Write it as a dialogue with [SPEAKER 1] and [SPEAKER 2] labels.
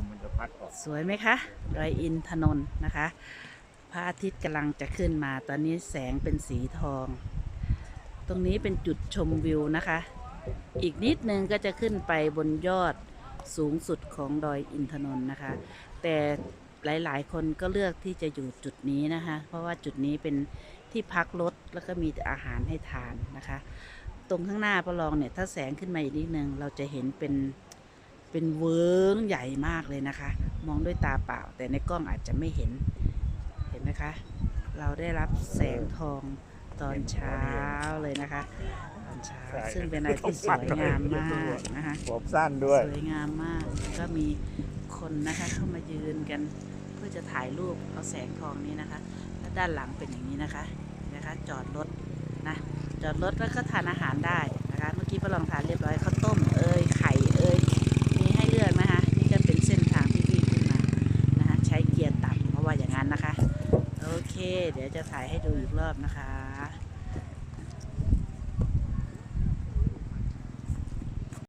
[SPEAKER 1] มมันจะพัดออก
[SPEAKER 2] สวยไหมคะดอยอินทนนท์นะคะ พระอาทิตย์กำลังจะขึ้นมา ตอนนี้แสงเป็นสีทอง ตรงนี้เป็นจุดชมวิวนะคะ อีกนิดนึงก็จะขึ้นไปบนยอดสูงสุดของดอยอินทนนท์นะคะ แต่หลายๆ คนก็เลือกที่จะอยู่จุดนี้นะคะ เพราะว่าจุดนี้เป็นที่พักรถแล้วก็มีอาหารให้ทานนะคะ ตรงข้างหน้าประลองเนี่ย ถ้าแสงขึ้นมาอีกนิดนึงเราจะเห็นเป็น เป็นเวิ้งใหญ่มากเลยนะคะ มองด้วยตาเปล่า แต่ในกล้องอาจจะไม่เห็น เห็นไหมคะ เราได้รับแสงทองตอนเช้าเลยนะคะ ตอนเช้า
[SPEAKER 1] ใช่
[SPEAKER 2] ซึ่งเป็นอะไรที่สวยงามมากนะคะ
[SPEAKER 1] ผมสั้นด้วย
[SPEAKER 2] สวยงามมากแล้วก็มีคนนะคะเข้ามายืนกัน เพื่อจะถ่ายรูปเอาแสงทองนี้นะคะ แล้วด้านหลังเป็นอย่างนี้นะคะนะคะ จอดรถนะ จอดรถแล้วก็ทานอาหารได้นะคะ เมื่อกี้ประลองทานเรียบร้อย เดี๋ยวจะถ่ายให้ดูอีกรอบนะคะ